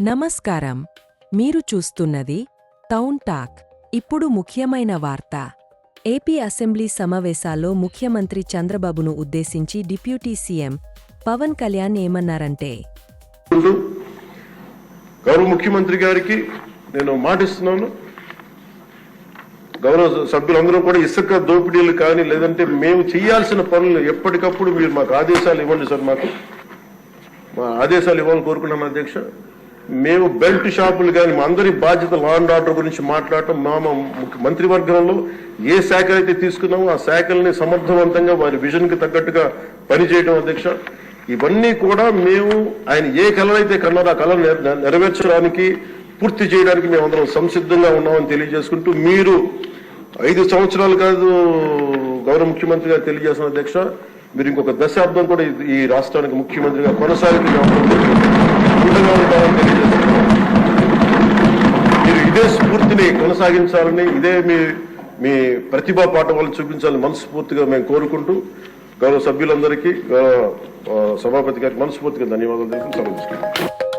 నమస్కారం. మీరు చూస్తున్నది టౌన్ టాక్. ఇప్పుడు ముఖ్యమైన వార్త. ఏపీ అసెంబ్లీ సమావేశాల్లో ముఖ్యమంత్రి చంద్రబాబును ఉద్దేశించి డిప్యూటీ సీఎం పవన్ కళ్యాణ్ ఏమన్నారంటే గౌరవ ముఖ్యమంత్రి గారికి నేను మాటిస్తున్నాను. గౌరవ సభ్యులందరూ కూడా ఇసుక దోపిడీలు కానీ లేదంటే మేము చేయాల్సిన పనులు ఎప్పటికప్పుడు మీరు మాకు ఆదేశాలు ఇవ్వండి సార్ మాకు. మా ఆదేశాలు ఇవ్వాలని కోరుకున్నాం అధ్యక్ష. మేము బెల్ట్ షాపులు కానీ మా అందరి బాధ్యత లా అండ్ ఆర్డర్ గురించి మాట్లాడటం మా ముఖ్య- మంత్రివర్గంలో ఏ శాఖలు అయితే తీసుకున్నామో ఆ శాఖల్ని సమర్థవంతంగా వారి విజన్కి తగ్గట్టుగా పనిచేయడం అధ్యక్ష. ఇవన్నీ కూడా మేము ఆయన ఏ కళనైతే కన్నారో ఆ కళను నెరవేర్చడానికి పూర్తి చేయడానికి మేమందరం సంసిద్ధంగా ఉన్నామని తెలియజేసుకుంటూ మీరు ఐదు సంవత్సరాలు కాదు గౌరవ ముఖ్యమంత్రి గారు తెలియజేసిన అధ్యక్ష మీరు ఇంకొక దశాబ్దం కూడా ఈ- ఈ రాష్ట్రానికి ముఖ్యమంత్రిగా కొనసాగితే స్ఫూర్తిని కొనసాగించాలని ఇదే మీ మీ ప్రతిభా పాఠవాలు చూపించాలని మనస్ఫూర్తిగా మేము కోరుకుంటూ గౌరవ సభ్యులందరికీ గౌరవ సభాపతి గారికి మనస్ఫూర్తిగా ధన్యవాదాలు తెలుపుతూ సెలవు తీసుకుంటాం